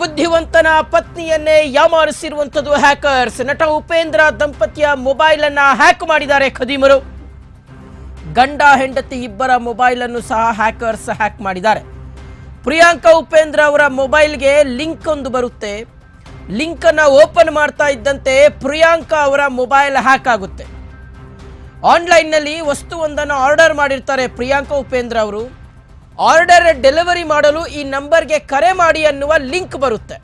ಬುದ್ಧಿವಂತನ ಪತ್ನಿಯನ್ನೇ ಯಾಮಾರಿಸಿರುವಂತದ್ದು hackers ನಟ ಉಪೇಂದ್ರ ದಂಪತಿಯ mobile ಅನ್ನ ಹ್ಯಾಕ್ ಮಾಡಿದ್ದಾರೆ ಖದೀಮರು. ಗಂಡ, ಹೆಂಡತಿ ಇಬ್ಬರ ಮೊಬೈಲ್ ಅನ್ನು ಸಹ ಹ್ಯಾಕರ್ಸ್ ಹ್ಯಾಕ್ ಮಾಡಿದ್ದಾರೆ. ಪ್ರಿಯಾಂಕಾ ಉಪೇಂದ್ರ ಅವರ ಮೊಬೈಲ್ಗೆ ಲಿಂಕ್ ಒಂದು ಬರುತ್ತೆ. ಲಿಂಕ್ ಅನ್ನ ಓಪನ್ ಮಾಡ್ತಾ ಇದ್ದಂತೆ ಪ್ರಿಯಾಂಕಾ ಅವರ ಮೊಬೈಲ್ ಹ್ಯಾಕ್ ಆಗುತ್ತೆ. ಆನ್ಲೈನ್ನಲ್ಲಿ ವಸ್ತುವೊಂದನ್ನು ಆರ್ಡರ್ ಮಾಡಿರ್ತಾರೆ ಪ್ರಿಯಾಂಕಾ ಉಪೇಂದ್ರ ಅವರು. ಆರ್ಡರ್ ಡೆಲಿವರಿ ಮಾಡಲು ಈ ನಂಬರ್ಗೆ ಕರೆ ಮಾಡಿ ಅನ್ನುವ ಲಿಂಕ್ ಬರುತ್ತೆ.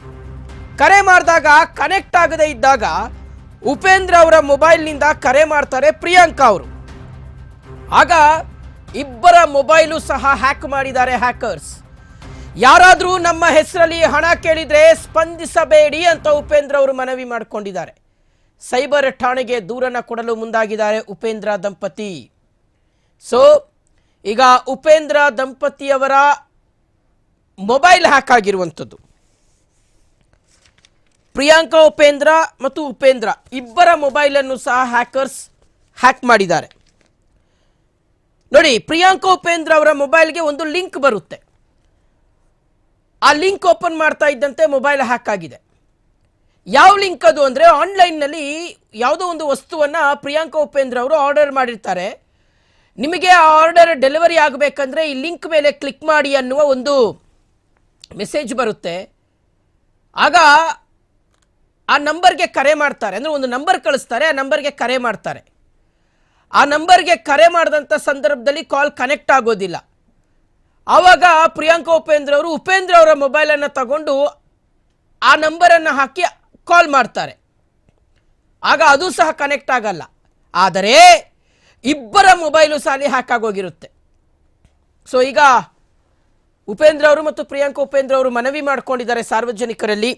ಕರೆ ಮಾಡಿದಾಗ ಕನೆಕ್ಟ್ ಆಗದೇ ಇದ್ದಾಗ ಉಪೇಂದ್ರ ಅವರ ಮೊಬೈಲ್ನಿಂದ ಕರೆ ಮಾಡ್ತಾರೆ ಪ್ರಿಯಾಂಕಾ ಅವರು. ಆಗ ಇಬ್ಬರ ಮೊಬೈಲು ಸಹ ಹ್ಯಾಕ್ ಮಾಡಿದ್ದಾರೆ ಹ್ಯಾಕರ್ಸ್. ಯಾರಾದರೂ ನಮ್ಮ ಹೆಸರಲ್ಲಿ ಹಣ ಕೇಳಿದರೆ ಸ್ಪಂದಿಸಬೇಡಿ ಅಂತ ಉಪೇಂದ್ರ ಅವರು ಮನವಿ ಮಾಡಿಕೊಂಡಿದ್ದಾರೆ. ಸೈಬರ್ ಠಾಣೆಗೆ ದೂರನ್ನು ಕೊಡಲು ಮುಂದಾಗಿದ್ದಾರೆ ಉಪೇಂದ್ರ ದಂಪತಿ. ಸೊ ಈಗ ಉಪೇಂದ್ರ ದಂಪತಿಯವರ ಮೊಬೈಲ್ ಹ್ಯಾಕ್ ಆಗಿರುವಂಥದ್ದು. ಪ್ರಿಯಾಂಕಾ ಉಪೇಂದ್ರ ಮತ್ತು ಉಪೇಂದ್ರ ಇಬ್ಬರ ಮೊಬೈಲನ್ನು ಸಹ ಹ್ಯಾಕರ್ಸ್ ಹ್ಯಾಕ್ ಮಾಡಿದ್ದಾರೆ. ನೋಡಿ, ಪ್ರಿಯಾಂಕಾ ಉಪೇಂದ್ರ ಅವರ ಮೊಬೈಲ್ಗೆ ಒಂದು ಲಿಂಕ್ ಬರುತ್ತೆ. ಆ ಲಿಂಕ್ ಓಪನ್ ಮಾಡ್ತಾ ಇದ್ದಂತೆ ಮೊಬೈಲ್ ಹ್ಯಾಕ್ ಆಗಿದೆ. ಯಾವ ಲಿಂಕ್ ಅದು ಅಂದರೆ ಆನ್ಲೈನ್ನಲ್ಲಿ ಯಾವುದೋ ಒಂದು ವಸ್ತುವನ್ನು ಪ್ರಿಯಾಂಕಾ ಉಪೇಂದ್ರ ಅವರು ಆರ್ಡರ್ ಮಾಡಿರ್ತಾರೆ. ನಿಮಗೆ ಆರ್ಡರ್ ಡೆಲಿವರಿ ಆಗಬೇಕಂದ್ರೆ ಈ ಲಿಂಕ್ ಮೇಲೆ ಕ್ಲಿಕ್ ಮಾಡಿ ಅನ್ನುವ ಒಂದು ಮೆಸೇಜ್ ಬರುತ್ತೆ. ಆಗ ಆ ನಂಬರ್ಗೆ ಕರೆ ಮಾಡ್ತಾರೆ. ಅಂದರೆ ಒಂದು ನಂಬರ್ ಕಳಿಸ್ತಾರೆ, ಆ ನಂಬರ್ಗೆ ಕರೆ ಮಾಡ್ತಾರೆ. ಆ ನಂಬರ್ಗೆ ಕರೆ ಮಾಡಿದಂಥ ಸಂದರ್ಭದಲ್ಲಿ ಕಾಲ್ ಕನೆಕ್ಟ್ ಆಗೋದಿಲ್ಲ. ಆವಾಗ ಪ್ರಿಯಾಂಕಾ ಉಪೇಂದ್ರ ಅವರು, ಉಪೇಂದ್ರ ಅವರ ಮೊಬೈಲನ್ನು ತಗೊಂಡು ಆ ನಂಬರನ್ನು ಹಾಕಿ ಕಾಲ್ ಮಾಡ್ತಾರೆ. ಆಗ ಅದು ಸಹ ಕನೆಕ್ಟ್ ಆಗಲ್ಲ. ಆದರೆ ಇಬ್ಬರ ಮೊಬೈಲು ಸಾಲಿ ಹಾಕಾಗೋಗಿರುತ್ತೆ ಸೊ ಈಗ ಉಪೇಂದ್ರ ಅವರು ಮತ್ತು ಪ್ರಿಯಾಂಕಾ ಉಪೇಂದ್ರ ಅವರು ಮನವಿ ಮಾಡ್ಕೊಂಡಿದ್ದಾರೆ ಸಾರ್ವಜನಿಕರಲ್ಲಿ.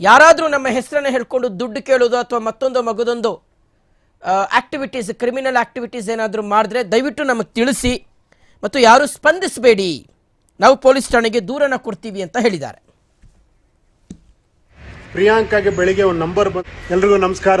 ಯಾರಾದರೂ ನಮ್ಮ ಹೆಸರನ್ನು ಹೇಳ್ಕೊಂಡು ದುಡ್ಡು ಕೇಳೋದು ಅಥವಾ ಮತ್ತೊಂದು ಮಗದೊಂದು ಆಕ್ಟಿವಿಟೀಸ್ ಕ್ರಿಮಿನಲ್ ಆಕ್ಟಿವಿಟೀಸ್ ಏನಾದರೂ ಮಾಡಿದ್ರೆ ದಯವಿಟ್ಟು ನಮಗೆ ತಿಳಿಸಿ ಮತ್ತು ಯಾರು ಸ್ಪಂದಿಸಬೇಡಿ. ನಾವು ಪೊಲೀಸ್ ಠಾಣೆಗೆ ದೂರನ ಕೊಡ್ತೀವಿ ಅಂತ ಹೇಳಿದ್ದಾರೆ. ಪ್ರಿಯಾಂಕಾಗೆ ಬೆಳಿಗ್ಗೆ ಒಂದು ನಂಬರ್ ಬಂದು ಎಲ್ರಿಗೂ ನಮಸ್ಕಾರ.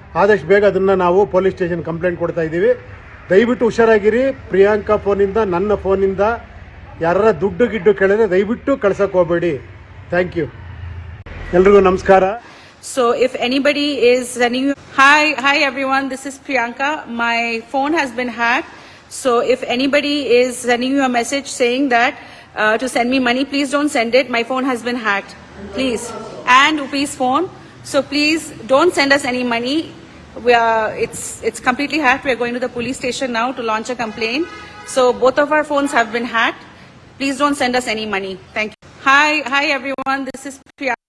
ಆದಷ್ಟು ಬೇಗ ಅದನ್ನು ನಾವು ಪೊಲೀಸ್ ಸ್ಟೇಷನ್ ಕಂಪ್ಲೇಂಟ್ ಕೊಡ್ತಾ ಇದ್ದೀವಿ ದಯವಿಟ್ಟು ಹುಷಾರಾಗಿರಿ ಪ್ರಿಯಾಂಕಾ ಫೋನಿಂದ ನನ್ನ ಫೋನಿಂದ ಯಾರ ದುಡ್ಡು ಗಿಡ್ಡು ಕೇಳಿದ್ರೆ ದಯವಿಟ್ಟು ಕಳ್ಸಕ್ ಹೋಗಬೇಡಿ ಥ್ಯಾಂಕ್ ಯು ಎಲ್ರಿಗೂ ನಮಸ್ಕಾರ So if anybody is sending you, hi, hi everyone, this is Priyanka. My phone has been hacked. So if anybody is sending you a message saying that uh, to send me money, please don't send it. My phone has been hacked. Please. And Upi's phone. So please don't send us any money. We are, it's, it's completely hacked. We're going to the police station now to launch a complaint. So both of our phones have been hacked. Please don't send us any money. Thank you. Hi, hi everyone. This is Priyanka.